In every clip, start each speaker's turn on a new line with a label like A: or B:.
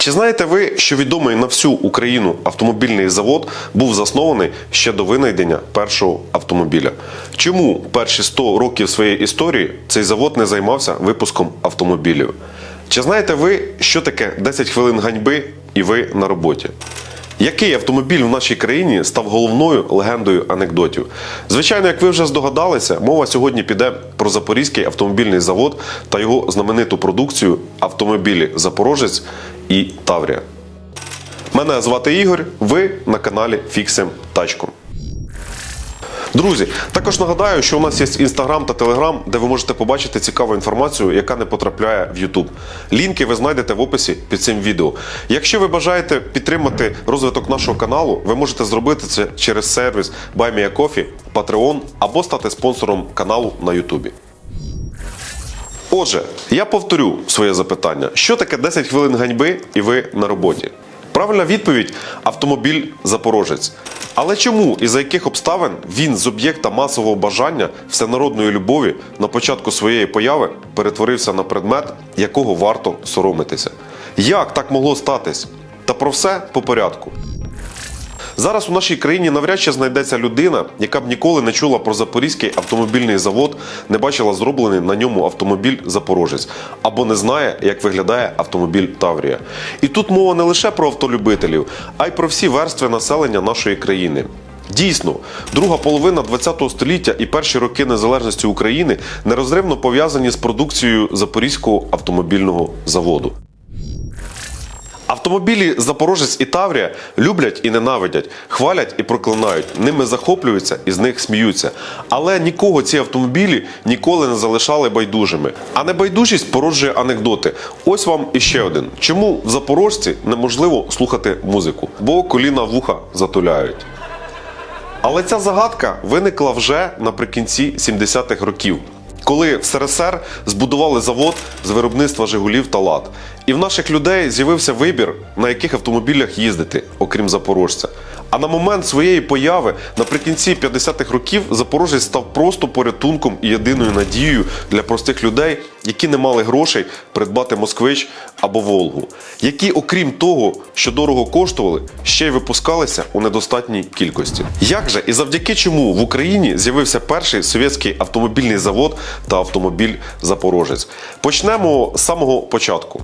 A: Чи знаєте ви, що відомий на всю Україну автомобільний завод був заснований ще до винайдення першого автомобіля? Чому перші 100 років своєї історії цей завод не займався випуском автомобілів? Чи знаєте ви, що таке 10 хвилин ганьби і ви на роботі? Який автомобіль в нашій країні став головною легендою анекдотів? Звичайно, як ви вже здогадалися, мова сьогодні піде про Запорізький автомобільний завод та його знамениту продукцію автомобілі Запорожець і Таврія. Мене звати Ігор. Ви на каналі Фіксим Тачку. Друзі, також нагадаю, що у нас є інстаграм та телеграм, де ви можете побачити цікаву інформацію, яка не потрапляє в Ютуб. Лінки ви знайдете в описі під цим відео. Якщо ви бажаєте підтримати розвиток нашого каналу, ви можете зробити це через сервіс BuyMeACoffee, Patreon або стати спонсором каналу на Ютубі. Отже, я повторю своє запитання: що таке 10 хвилин ганьби і ви на роботі? Правильна відповідь автомобіль Запорожець. Але чому і за яких обставин він з об'єкта масового бажання всенародної любові на початку своєї появи перетворився на предмет, якого варто соромитися? Як так могло статись? Та про все по порядку. Зараз у нашій країні навряд чи знайдеться людина, яка б ніколи не чула про Запорізький автомобільний завод, не бачила зроблений на ньому автомобіль Запорожець або не знає, як виглядає автомобіль Таврія. І тут мова не лише про автолюбителів, а й про всі верстви населення нашої країни. Дійсно, друга половина ХХ століття і перші роки незалежності України нерозривно пов'язані з продукцією Запорізького автомобільного заводу. Автомобілі Запорожець і Таврія люблять і ненавидять, хвалять і проклинають, ними захоплюються і з них сміються. Але нікого ці автомобілі ніколи не залишали байдужими. А небайдужість породжує анекдоти. Ось вам іще один. Чому в Запорожці неможливо слухати музику? Бо коліна вуха затуляють. Але ця загадка виникла вже наприкінці 70-х років, коли в СРСР збудували завод з виробництва Жигулів та Лад. І в наших людей з'явився вибір, на яких автомобілях їздити, окрім запорожця. А на момент своєї появи наприкінці 50-х років Запорожець став просто порятунком і єдиною надією для простих людей, які не мали грошей придбати москвич або Волгу, які, окрім того, що дорого коштували, ще й випускалися у недостатній кількості. Як же і завдяки чому в Україні з'явився перший совєтський автомобільний завод та автомобіль Запорожець? Почнемо з самого початку.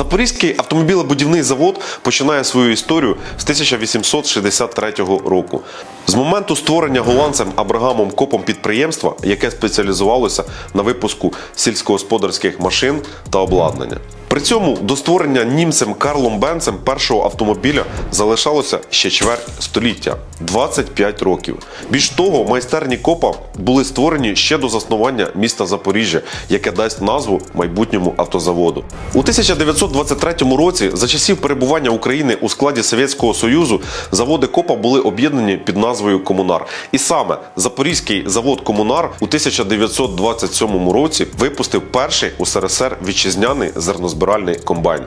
A: Запорізький автомобілебудівний завод починає свою історію з 1863 року. З моменту створення голландцем Абрагамом Копом підприємства, яке спеціалізувалося на випуску сільськогосподарських машин та обладнання. При цьому до створення німцем Карлом Бенцем першого автомобіля залишалося ще чверть століття 25 років. Більш того, майстерні копа були створені ще до заснування міста Запоріжжя, яке дасть назву майбутньому автозаводу. У 1923 році, за часів перебування України у складі Совєтського Союзу, заводи копа були об'єднані під назвою Комунар. І саме Запорізький завод Комунар у 1927 році випустив перший у СРСР вітчизняний зернозбиральний комбайн.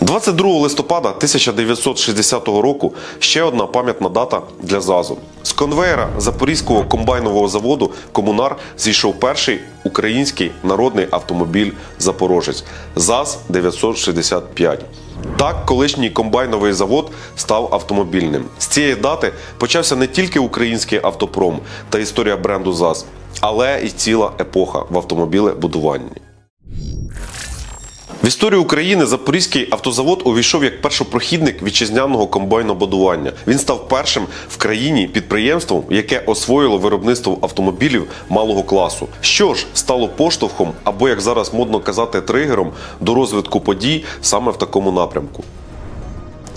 A: 22 листопада 1960 року ще одна пам'ятна дата для ЗАЗу. З конвеєра Запорізького комбайнового заводу Комунар зійшов перший український народний автомобіль Запорожець ЗАЗ 965. Так, колишній комбайновий завод став автомобільним. З цієї дати почався не тільки український автопром та історія бренду ЗАЗ, але і ціла епоха в автомобілебудуванні. В історію України Запорізький автозавод увійшов як першопрохідник вітчизняного комбайнобудування. Він став першим в країні підприємством, яке освоїло виробництво автомобілів малого класу. Що ж стало поштовхом, або як зараз модно казати, тригером до розвитку подій саме в такому напрямку.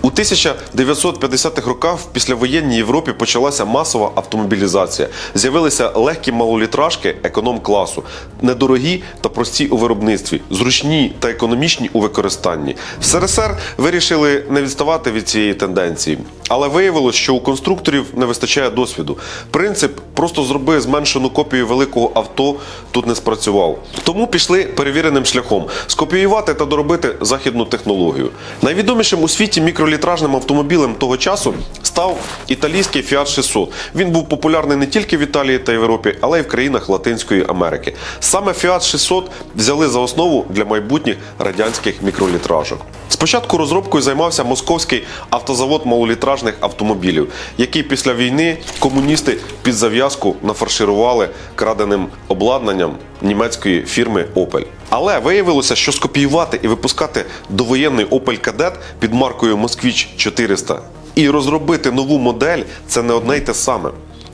A: У 1950-х роках в післявоєнній Європі почалася масова автомобілізація. З'явилися легкі малолітражки економ-класу, недорогі та прості у виробництві, зручні та економічні у використанні. В СРСР вирішили не відставати від цієї тенденції, але виявилось, що у конструкторів не вистачає досвіду. Принцип просто зроби зменшену копію великого авто тут не спрацював. Тому пішли перевіреним шляхом скопіювати та доробити західну технологію. Найвідомішим у світі мікролітражком мікролітражним автомобілем того часу став італійський Fiat 600. Він був популярний не тільки в Італії та Європі, але й в країнах Латинської Америки. Саме Fiat 600 взяли за основу для майбутніх радянських мікролітражок. Спочатку розробкою займався московський автозавод малолітражних автомобілів, який після війни комуністи під зав'язку нафарширували краденим обладнанням німецької фірми Opel. Але виявилося, що скопіювати і випускати довоєнний Opel Kadett під маркою Москвіч 400 і розробити нову модель це не одне й те саме.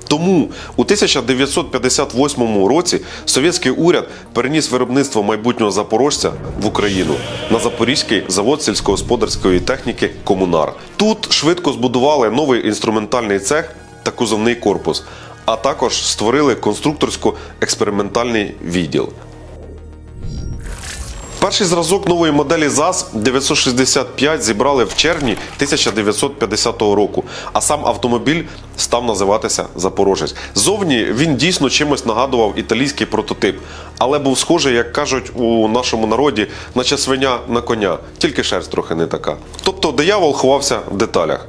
A: Тому у 1958 році совєтський уряд переніс виробництво майбутнього запорожця в Україну на Запорізький завод сільськогосподарської техніки Комунар. Тут швидко збудували новий інструментальний цех та кузовний корпус, а також створили конструкторсько-експериментальний відділ. Перший зразок нової моделі ЗАЗ 965 зібрали в червні 1950 року, а сам автомобіль став називатися Запорожець. Зовні він дійсно чимось нагадував італійський прототип, але був схожий, як кажуть у нашому народі, наче свиня на коня, тільки шерсть трохи не така. Тобто диявол ховався в деталях.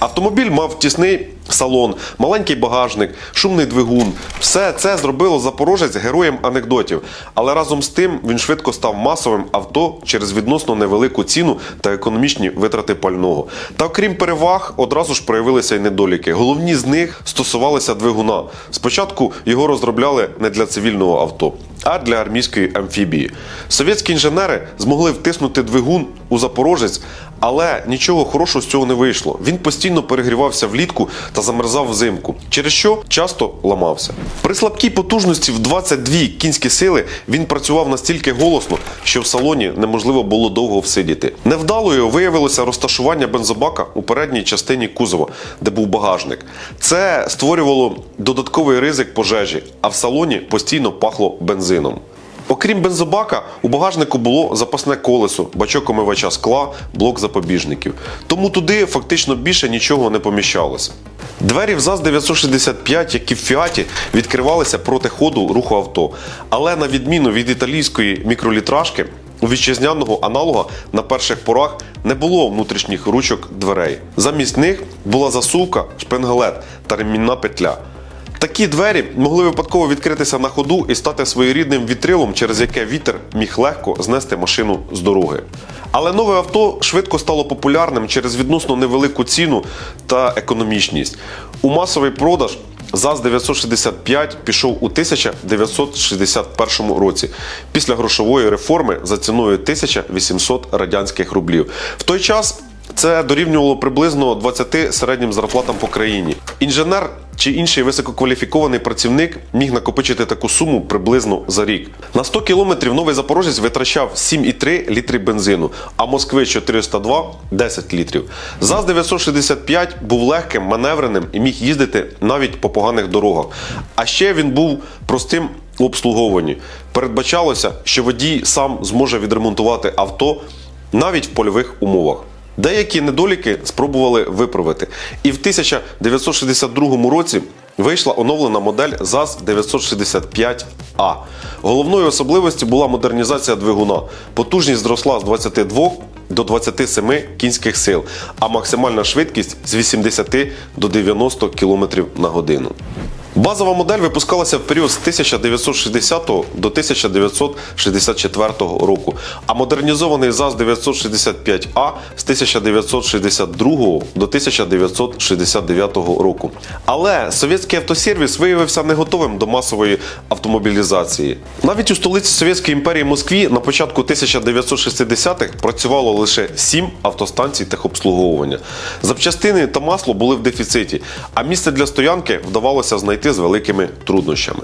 A: Автомобіль мав тісний салон, маленький багажник, шумний двигун. Все це зробило запорожець героєм анекдотів. Але разом з тим він швидко став масовим авто через відносно невелику ціну та економічні витрати пального. Та окрім переваг, одразу ж проявилися й недоліки. Головні з них стосувалися двигуна. Спочатку його розробляли не для цивільного авто, а для армійської амфібії. Совєтські інженери змогли втиснути двигун у запорожець, але нічого хорошого з цього не вийшло. Він постійно перегрівався влітку та замерзав взимку, через що часто ламався. При слабкій потужності в 22 кінські сили він працював настільки голосно, що в салоні неможливо було довго всидіти. Невдалою виявилося розташування бензобака у передній частині кузова, де був багажник. Це створювало додатковий ризик пожежі, а в салоні постійно пахло бензином. Окрім бензобака, у багажнику було запасне колесо, бачок омивача скла, блок запобіжників. Тому туди фактично більше нічого не поміщалося. Двері в ЗАЗ 965, як і в Фіаті, відкривалися проти ходу руху авто. Але на відміну від італійської мікролітражки, у вітчизняного аналога на перших порах не було внутрішніх ручок дверей. Замість них була засувка, шпингалет та ремінна петля. Такі двері могли випадково відкритися на ходу і стати своєрідним вітрилом, через яке вітер міг легко знести машину з дороги. Але нове авто швидко стало популярним через відносно невелику ціну та економічність. У масовий продаж ЗАЗ 965 пішов у 1961 році після грошової реформи за ціною 1800 радянських рублів. В той час це дорівнювало приблизно 20 середнім зарплатам по країні. Інженер чи інший висококваліфікований працівник міг накопичити таку суму приблизно за рік. На 100 кілометрів новий запорожець витрачав 7,3 літри бензину, а Москви 402 – 10 літрів. ЗАЗ 965 був легким, маневреним і міг їздити навіть по поганих дорогах. А ще він був простим у обслуговуванні. Передбачалося, що водій сам зможе відремонтувати авто навіть в польових умовах. Деякі недоліки спробували виправити. І в 1962 році вийшла оновлена модель ЗАЗ 965А. Головною особливістю була модернізація двигуна. Потужність зросла з 22 до 27 кінських сил, а максимальна швидкість з 80 до 90 км на годину. Базова модель випускалася в період з 1960 до 1964 року, а модернізований ЗАЗ 965А з 1962 до 1969 року. Але совєтський автосервіс виявився не готовим до масової автомобілізації. Навіть у столиці Совєтської імперії Москві на початку 1960-х працювало лише 7 автостанцій техобслуговування. Запчастини та масло були в дефіциті, а місце для стоянки вдавалося знайти з великими труднощами.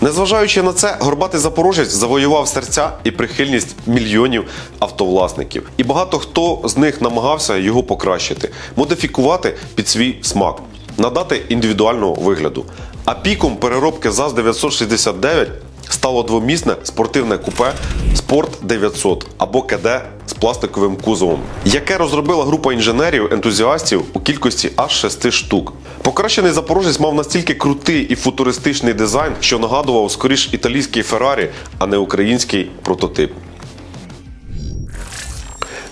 A: Незважаючи на це, горбатий запорожець завоював серця і прихильність мільйонів автовласників. І багато хто з них намагався його покращити, модифікувати під свій смак, надати індивідуального вигляду. А піком переробки ЗАЗ 969 стало двомісне спортивне купе Спорт 900 або КД з пластиковим кузовом, яке розробила група інженерів-ентузіастів у кількості аж 6 штук. Покращений запорожець мав настільки крутий і футуристичний дизайн, що нагадував скоріш італійський Феррарі, а не український прототип.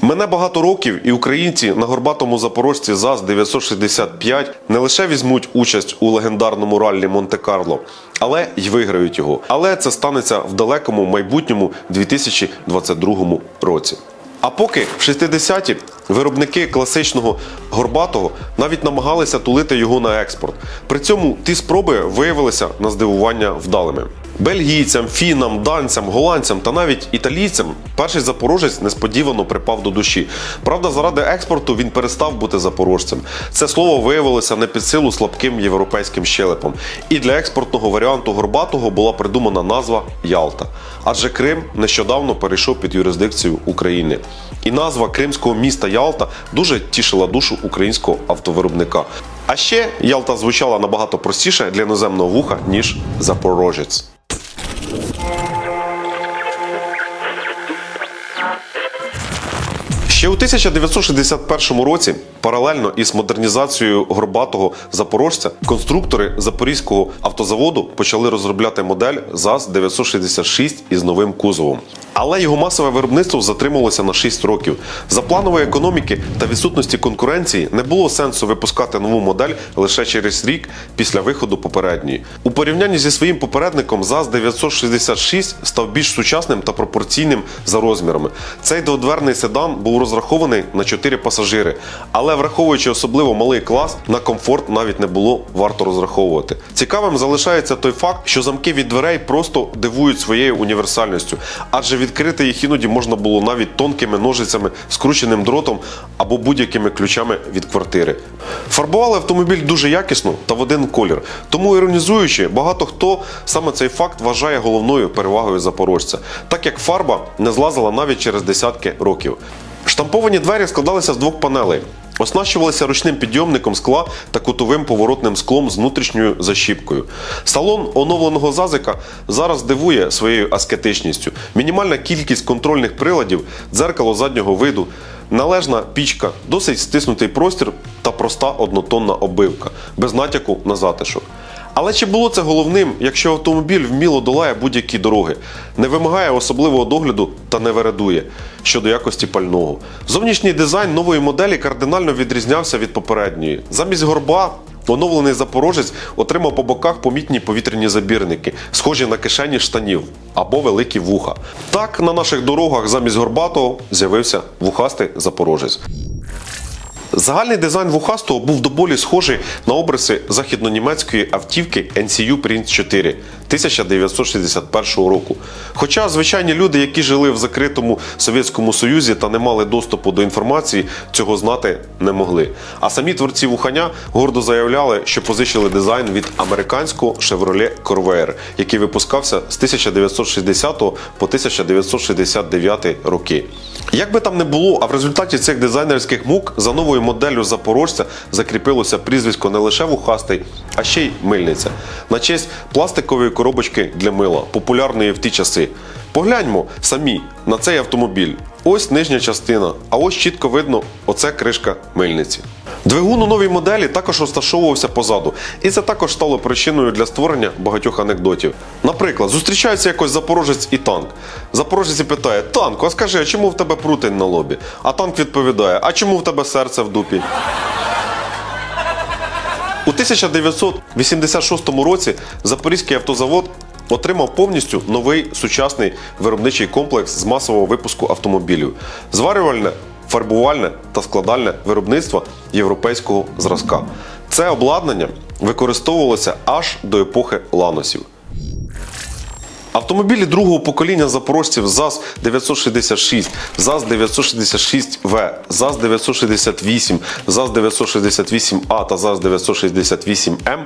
A: Мене багато років, і українці на горбатому запорожці ЗАЗ 965 не лише візьмуть участь у легендарному раллі Монте-Карло, але й виграють його. Але це станеться в далекому майбутньому 2022 році. А поки в 60-ті виробники класичного горбатого навіть намагалися тулити його на експорт. При цьому ті спроби виявилися на здивування вдалими. Бельгійцям, фінам, данцям, голландцям та навіть італійцям перший запорожець несподівано припав до душі. Правда, заради експорту він перестав бути запорожцем. Це слово виявилося не під силу слабким європейським щелепом. І для експортного варіанту горбатого була придумана назва Ялта. Адже Крим нещодавно перейшов під юрисдикцію України. І назва кримського міста Ялта дуже тішила душу українського автовиробника. А ще Ялта звучала набагато простіше для іноземного вуха, ніж Запорожець. Ще у 1961 році, паралельно із модернізацією горбатого запорожця, конструктори Запорізького автозаводу почали розробляти модель ЗАЗ-966 із новим кузовом. Але його масове виробництво затрималося на 6 років. За планової економіки та відсутності конкуренції не було сенсу випускати нову модель лише через рік після виходу попередньої. У порівнянні зі своїм попередником ЗАЗ-966 став більш сучасним та пропорційним за розмірами. Цей дводверний седан був розрахований на 4 пасажири, але враховуючи особливо малий клас, на комфорт навіть не було варто розраховувати. Цікавим залишається той факт, що замки від дверей просто дивують своєю універсальністю, адже відкрити їх іноді можна було навіть тонкими ножицями, скрученим дротом або будь-якими ключами від квартири. Фарбували автомобіль дуже якісно та в один колір. Тому іронізуючи, багато хто саме цей факт вважає головною перевагою запорожця, так як фарба не злазила навіть через десятки років. Штамповані двері складалися з двох панелей. Оснащувалися ручним підйомником скла та кутовим поворотним склом з внутрішньою защіпкою. Салон оновленого зазика зараз дивує своєю аскетичністю. Мінімальна кількість контрольних приладів, дзеркало заднього виду, належна пічка, досить стиснутий простір та проста однотонна оббивка, без натяку на затишок. Але чи було це головним, якщо автомобіль вміло долає будь-які дороги, не вимагає особливого догляду та не вередує щодо якості пального? Зовнішній дизайн нової моделі кардинально відрізнявся від попередньої. Замість горба. Оновлений запорожець отримав по боках помітні повітряні забірники, схожі на кишені штанів або великі вуха. Так на наших дорогах замість горбатого з'явився вухастий запорожець. Загальний дизайн вухастого був до болі схожий на обриси західнонімецької автівки NCU Prince 4 1961 року. Хоча звичайні люди, які жили в закритому Совєтському Союзі та не мали доступу до інформації, цього знати не могли. А самі творці вухання гордо заявляли, що позичили дизайн від американського Chevrolet Corvair, який випускався з 1960 по 1969 роки. Як би там не було, а в результаті цих дизайнерських мук за новою моделлю запорожця закріпилося прізвисько не лише вухастий, а ще й мильниця на честь пластикової коробочки для мила, популярної в ті часи. Погляньмо самі на цей автомобіль. Ось нижня частина, а ось чітко видно оце кришка мильниці. Двигун у новій моделі також розташовувався позаду, і це також стало причиною для створення багатьох анекдотів. Наприклад, зустрічається якось запорожець і танк. Запорожець і питає: Танку, а скажи, а чому в тебе прутень на лобі? А танк відповідає: А чому в тебе серце в дупі? У 1986 році Запорізький автозавод отримав повністю новий сучасний виробничий комплекс з масового випуску автомобілів, зварювальне, фарбувальне та складальне виробництво європейського зразка. Це обладнання використовувалося аж до епохи ланосів. Автомобілі другого покоління запорожців ЗАЗ 966, ЗАЗ 966В, ЗАЗ 968, ЗАЗ 968А та ЗАЗ 968М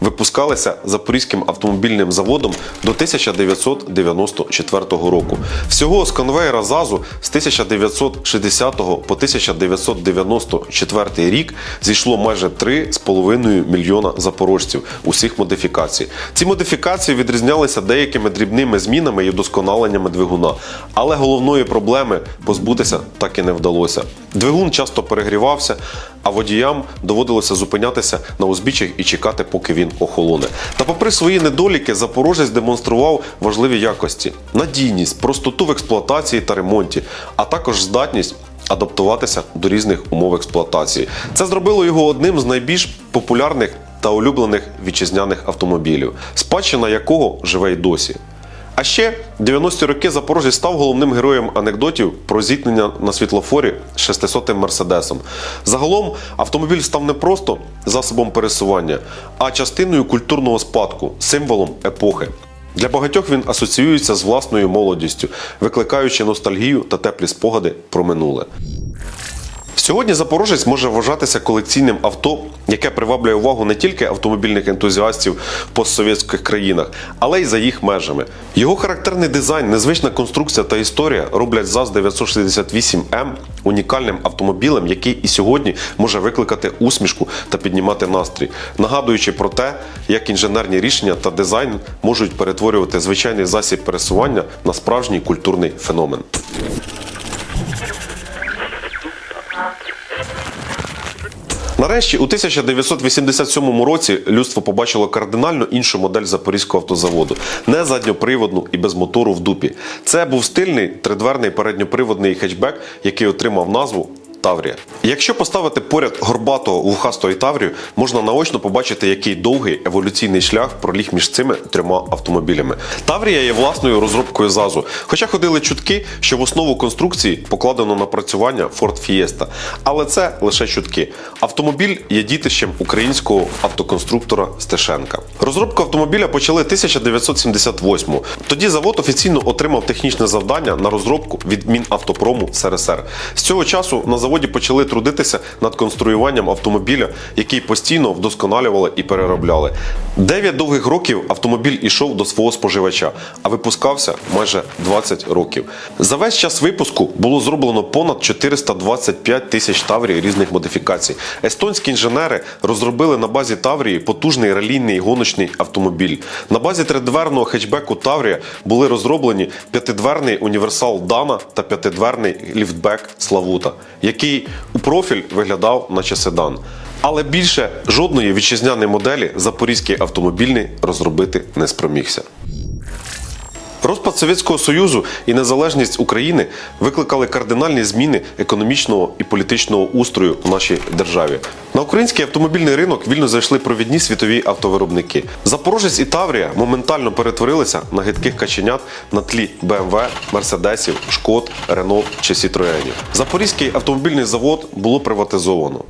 A: випускалися Запорізьким автомобільним заводом до 1994 року. Всього з конвейера ЗАЗу з 1960 по 1994 рік зійшло майже 3,5 мільйона запорожців усіх модифікацій. Ці модифікації відрізнялися деякими дрібними змінами і вдосконаленнями двигуна, але головної проблеми позбутися так і не вдалося. Двигун часто перегрівався, а водіям доводилося зупинятися на узбіччях і чекати, поки він охолоне. Та, попри свої недоліки, запорожець демонстрував важливі якості: надійність, простоту в експлуатації та ремонті, а також здатність адаптуватися до різних умов експлуатації. Це зробило його одним з найбільш популярних та улюблених вітчизняних автомобілів, спадщина якого живе й досі. А ще 90-ті роки Запорожець став головним героєм анекдотів про зіткнення на світлофорі з 600-м Мерседесом. Загалом автомобіль став не просто засобом пересування, а частиною культурного спадку, символом епохи. Для багатьох він асоціюється з власною молодістю, викликаючи ностальгію та теплі спогади про минуле. Сьогодні Запорожець може вважатися колекційним авто, яке приваблює увагу не тільки автомобільних ентузіастів в постсовєтських країнах, але й за їх межами. Його характерний дизайн, незвична конструкція та історія роблять ЗАЗ 968М унікальним автомобілем, який і сьогодні може викликати усмішку та піднімати настрій, нагадуючи про те, як інженерні рішення та дизайн можуть перетворювати звичайний засіб пересування на справжній культурний феномен. Нарешті, у 1987 році людство побачило кардинально іншу модель Запорізького автозаводу, не задньоприводну і без мотору в дупі. Це був стильний тридверний передньоприводний хетчбек, який отримав назву. Таврія. Якщо поставити поряд горбатого вухастого і Таврію, можна наочно побачити, який довгий еволюційний шлях проліг між цими трьома автомобілями. Таврія є власною розробкою ЗАЗу, хоча ходили чутки, що в основу конструкції покладено напрацювання Ford Fiesta. Але це лише чутки. Автомобіль є дітищем українського автоконструктора Стешенка. Розробку автомобіля почали 1978-го. Тоді завод офіційно отримав технічне завдання на розробку від Мінавтопрому СРСР. З цього часу на заводі почали трудитися над конструюванням автомобіля, який постійно вдосконалювали і переробляли. Дев'ять довгих років автомобіль ішов до свого споживача, а випускався майже 20 років. За весь час випуску було зроблено понад 425 тисяч таврій різних модифікацій. Естонські інженери розробили на базі Таврії потужний ралійний гоночний автомобіль. На базі тридверного хетчбеку Таврія були розроблені п'ятидверний універсал Дана та п'ятидверний ліфтбек Славута, який у профіль виглядав наче седан. Але більше жодної вітчизняної моделі запорізький автомобільний розробити не спромігся. Розпад Совєтського Союзу і незалежність України викликали кардинальні зміни економічного і політичного устрою в нашій державі. На український автомобільний ринок вільно зайшли провідні світові автовиробники. Запорожець і Таврія моментально перетворилися на гидких каченят на тлі BMW, Мерседесів, Шкод, Рено чи Сітроенів. Запорізький автомобільний завод було приватизовано.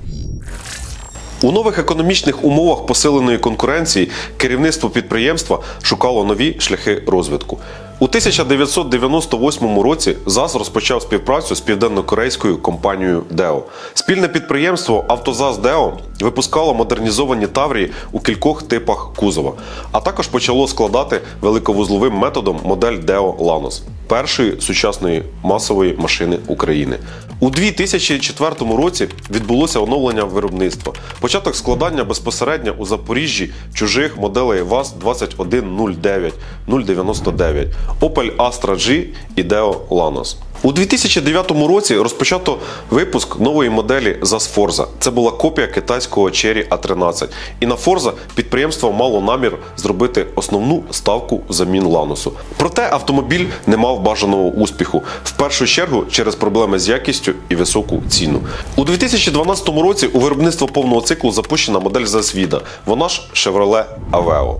A: У нових економічних умовах посиленої конкуренції керівництво підприємства шукало нові шляхи розвитку. У 1998 році ЗАЗ розпочав співпрацю з південно-корейською компанією Део. Спільне підприємство Автозаз Део випускало модернізовані таврії у кількох типах кузова, а також почало складати великовузловим методом модель Део Ланос першої сучасної масової машини України. У 2004 році відбулося оновлення виробництва. Початок складання безпосередньо у Запоріжжі чужих моделей ВАЗ 2109, 099, Opel Astra G і Deo Lanos. У 2009 році розпочато випуск нової моделі ZAZ Forza. Це була копія китайського Cherry A13. І на Forza підприємство мало намір зробити основну ставку замін Ланосу. Проте автомобіль не мав бажаного успіху, в першу чергу через проблеми з якістю і високу ціну. У 2012 році у виробництво повного циклу запущена модель ZAZ Vida, вона ж Chevrolet Aveo.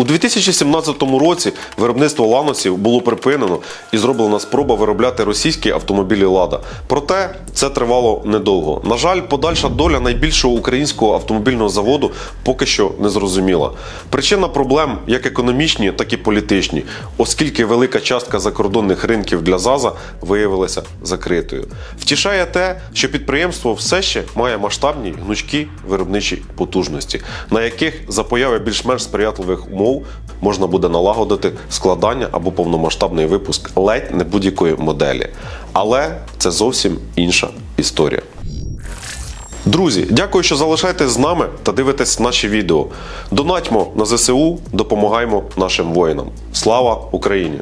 A: У 2017 році виробництво ланосів було припинено і зроблена спроба виробляти російські автомобілі Лада. Проте це тривало недовго. На жаль, подальша доля найбільшого українського автомобільного заводу поки що не зрозуміла. Причина проблем як економічні, так і політичні, оскільки велика частка закордонних ринків для ЗАЗа виявилася закритою. Втішає те, що підприємство все ще має масштабні гнучкі виробничі потужності, на яких за появи більш-менш сприятливих умов можна буде налагодити складання або повномасштабний випуск ледь не будь-якої моделі. Але це зовсім інша історія. Друзі, дякую, що залишаєтесь з нами та дивитесь наші відео. Донатьмо на ЗСУ, допомагаймо нашим воїнам. Слава Україні!